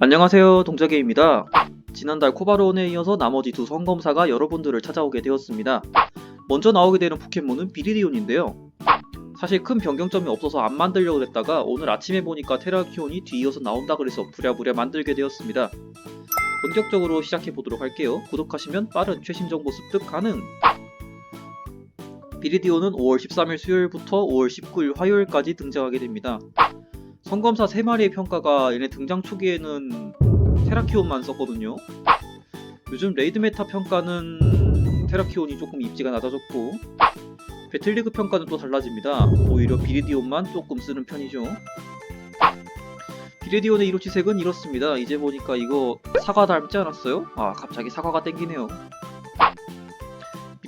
안녕하세요 동자개입니다. 지난달 코바론에 이어서 나머지 두 성검사가 여러분들을 찾아오게 되었습니다. 먼저 나오게 되는 포켓몬은 비리디온인데요. 사실 큰 변경점이 없어서 안 만들려고 했다가 오늘 아침에 보니까 테라키온이 뒤이어서 나온다 그래서 부랴부랴 만들게 되었습니다. 본격적으로 시작해 보도록 할게요. 구독하시면 빠른 최신 정보 습득 가능. 비리디온은 5월 13일 수요일부터 5월 19일 화요일까지 등장하게 됩니다. 성검사 3마리의 평가가 얘네 등장 초기에는 테라키온만 썼거든요. 요즘 레이드 메타 평가는 테라키온이 조금 입지가 낮아졌고 배틀리그 평가는 또 달라집니다. 오히려 비리디온만 조금 쓰는 편이죠. 비리디온의 이로치색은 이렇습니다. 이제 보니까 이거 사과 닮지 않았어요? 아 갑자기 사과가 땡기네요.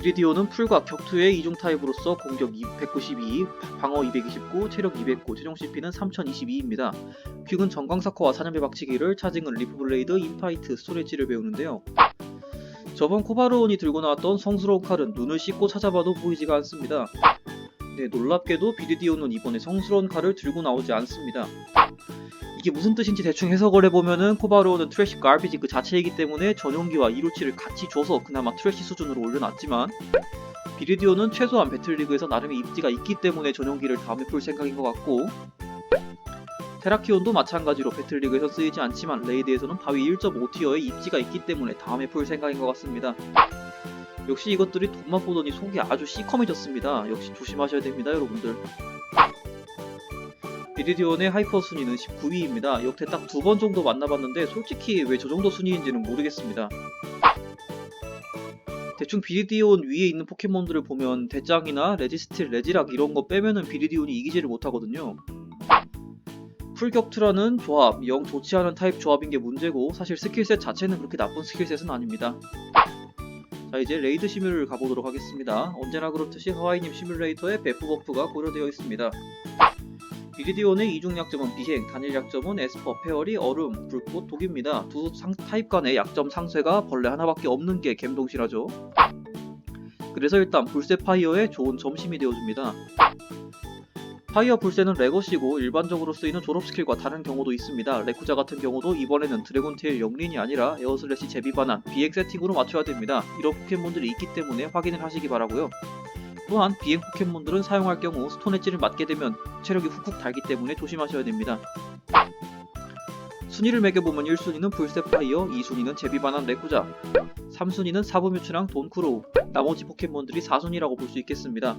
비리디온은 풀과 격투의 이중 타입으로서 공격 192, 방어 229, 체력 209, 최종 CP는 3022입니다. 퀵은 전광사커와 사냥배 박치기를, 차징은 리프블레이드, 인파이트, 스토레지를 배우는데요. 저번 코바르온이 들고 나왔던 성스러운 칼은 눈을 씻고 찾아봐도 보이지가 않습니다. 네, 놀랍게도 비리디온은 이번에 성스러운 칼을 들고 나오지 않습니다. 이게 무슨 뜻인지 대충 해석을 해보면은 코바르온은 트래시 가비지 그 자체이기 때문에 전용기와 이로치를 같이 줘서 그나마 트래시 수준으로 올려놨지만 비리디오는 최소한 배틀리그에서 나름의 입지가 있기 때문에 전용기를 다음에 풀 생각인 것 같고 테라키온도 마찬가지로 배틀리그에서 쓰이지 않지만 레이드에서는 바위 1.5티어의 입지가 있기 때문에 다음에 풀 생각인 것 같습니다. 역시 이것들이 돈만 보더니 속이 아주 시커매졌습니다. 역시 조심하셔야 됩니다 여러분들. 비리디온의 하이퍼 순위는 19위입니다. 역대 딱 두 번 정도 만나봤는데 솔직히 왜 저 정도 순위인지는 모르겠습니다. 대충 비리디온 위에 있는 포켓몬들을 보면 대장이나 레지스틸, 레지락 이런 거 빼면은 비리디온이 이기지를 못하거든요. 풀격투라는 조합, 영 좋지 않은 타입 조합인 게 문제고 사실 스킬셋 자체는 그렇게 나쁜 스킬셋은 아닙니다. 자 이제 레이드 시뮬을 가보도록 하겠습니다. 언제나 그렇듯이 하와이님 시뮬레이터에 배프 버프가 고려되어 있습니다. 비리디온의 이중 약점은 비행, 단일 약점은 에스퍼, 페어리, 얼음, 불꽃, 독입니다. 두 상, 타입 간의 약점 상쇄가 벌레 하나밖에 없는 게 갬동실하죠. 그래서 일단 불새 파이어의 좋은 점심이 되어줍니다. 파이어 불새는 레거시고 일반적으로 쓰이는 졸업 스킬과 다른 경우도 있습니다. 레쿠자 같은 경우도 이번에는 드래곤테일 영린이 아니라 에어슬래시 제비 반환, 비행 세팅으로 맞춰야 됩니다. 이런 포켓몬들이 있기 때문에 확인을 하시기 바라고요. 또한 비행 포켓몬들은 사용할 경우 스톤 엣지를 맞게 되면 체력이 훅훅 달기 때문에 조심하셔야 됩니다. 순위를 매겨보면 1순위는 불세파이어, 2순위는 제비반환 레쿠자, 3순위는 사부뮤츠랑 돈크로우, 나머지 포켓몬들이 4순위라고 볼 수 있겠습니다.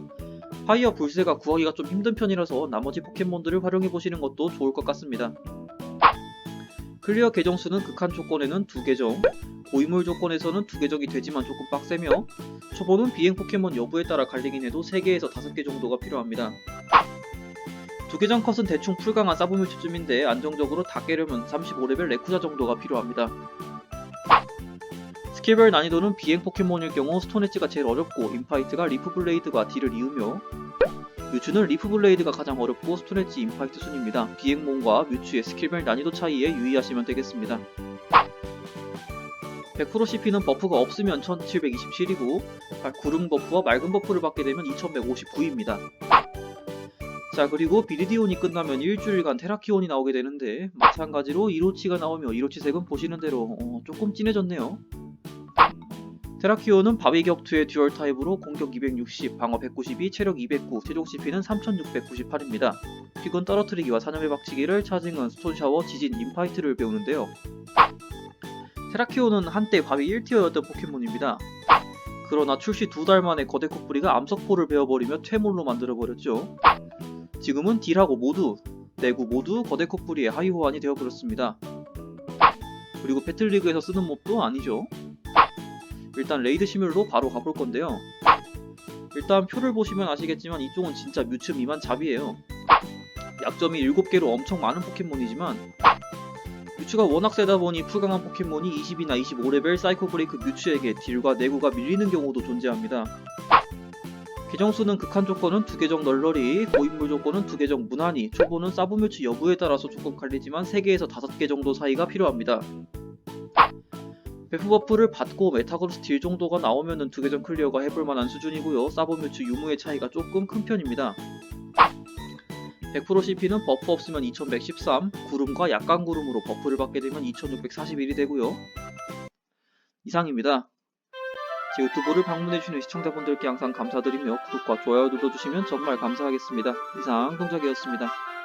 파이어 불세가 구하기가 좀 힘든 편이라서 나머지 포켓몬들을 활용해보시는 것도 좋을 것 같습니다. 클리어 계정 수는 극한 조건에는 2계정, 고인물 조건에서는 2계정이 되지만 조금 빡세며 초보는 비행 포켓몬 여부에 따라 갈리긴 해도 3개에서 5개 정도가 필요합니다. 두 계정 컷은 대충 풀강한 사부뮤츠쯤인데 안정적으로 다 깨려면 35레벨 레쿠자 정도가 필요합니다. 스킬별 난이도는 비행 포켓몬일 경우 스톤엣지가 제일 어렵고 인파이트가 리프블레이드가 D를 이으며 뮤츠는 리프블레이드가 가장 어렵고 스톤엣지 인파이트 순입니다. 비행몬과 뮤츠의 스킬별 난이도 차이에 유의하시면 되겠습니다. 100% CP는 버프가 없으면 1727이고 구름 버프와 맑은 버프를 받게 되면 2159입니다. 자 그리고 비리디온이 끝나면 일주일간 테라키온이 나오게 되는데 마찬가지로 이로치가 나오며 이로치 색은 보시는 대로 어, 조금 진해졌네요. 테라키온은 바위 격투의 듀얼 타입으로 공격 260, 방어 192, 체력 209, 최종 CP는 3698입니다. 픽은 떨어뜨리기와 사념의 박치기를, 차징은 스톤샤워, 지진, 인파이트를 배우는데요. 테라키온은 한때 바위 1티어였던 포켓몬입니다. 그러나 출시 두 달 만에 거대 코뿌리가 암석포를 베어버리며 퇴물로 만들어버렸죠. 지금은 딜하고 모두, 내구 모두 거대 코뿌리의 하위 호환이 되어버렸습니다. 그리고 배틀리그에서 쓰는 몹도 아니죠. 일단 레이드 시뮬로 바로 가볼 건데요. 일단 표를 보시면 아시겠지만 이쪽은 진짜 뮤츠 미만 잡이에요. 약점이 7개로 엄청 많은 포켓몬이지만 뮤츠가 워낙 세다 보니 풀강한 포켓몬이 20이나 25레벨 사이코 브레이크 뮤츠에게 딜과 내구가 밀리는 경우도 존재합니다. 계정수는 극한 조건은 2계정 널널이, 고인물 조건은 2계정 무난히, 초보는 사브뮤츠 여부에 따라서 조금 갈리지만 3개에서 5개 정도 사이가 필요합니다. 배프 버프를 받고 메타그로스 딜 정도가 나오면은 두 계정 클리어가 해볼 만한 수준이고요. 사보뮤츠 유무의 차이가 조금 큰 편입니다. 100% CP는 버프 없으면 2113, 구름과 약간 구름으로 버프를 받게 되면 2641이 되고요. 이상입니다. 제 유튜브를 방문해주시는 시청자분들께 항상 감사드리며 구독과 좋아요 눌러주시면 정말 감사하겠습니다. 이상 동작이었습니다.